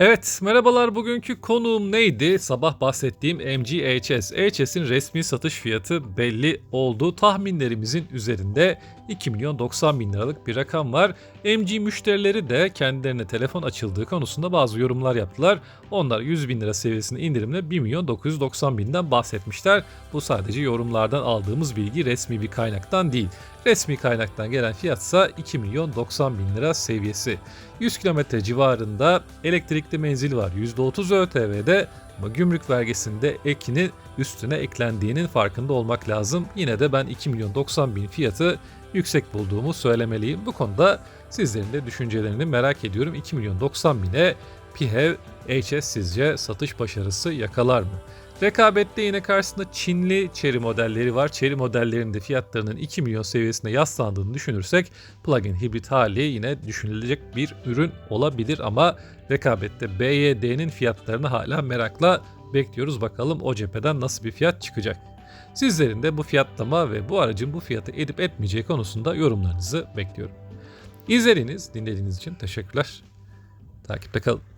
Evet, merhabalar. Bugünkü konuğum neydi? Sabah bahsettiğim MG HS. HS'in resmi satış fiyatı belli oldu. Tahminlerimizin üzerinde 2 milyon 90 bin liralık bir rakam var. MG müşterileri de kendilerine telefon açıldığı konusunda bazı yorumlar yaptılar. Onlar 100 bin lira seviyesinde indirimle 1 milyon 990 binden bahsetmişler. Bu sadece yorumlardan aldığımız bilgi resmi bir kaynaktan değil. Resmi kaynaktan gelen fiyatsa 2 milyon 90 bin lira seviyesi. 100 kilometre civarında elektrikli menzil var %30 ÖTV'de ama gümrük vergisinde ekinin üstüne eklendiğinin farkında olmak lazım. Yine de ben 2 milyon 90 bin fiyatı yüksek bulduğumu söylemeliyim. Bu konuda sizlerin de düşüncelerini merak ediyorum. 2 milyon 90 bine PHEV HS sizce satış başarısı yakalar mı? Rekabette yine karşısında Çinli Chery modelleri var. Chery modellerinin de fiyatlarının 2 milyon seviyesine yaslandığını düşünürsek plug-in hibrit hali yine düşünülecek bir ürün olabilir ama rekabette BYD'nin fiyatlarını hala merakla bekliyoruz. Bakalım o cepheden nasıl bir fiyat çıkacak. Sizlerin de bu fiyatlama ve bu aracın bu fiyatı edip etmeyeceği konusunda yorumlarınızı bekliyorum. İzlediğiniz, dinlediğiniz için teşekkürler. Takipte kalın.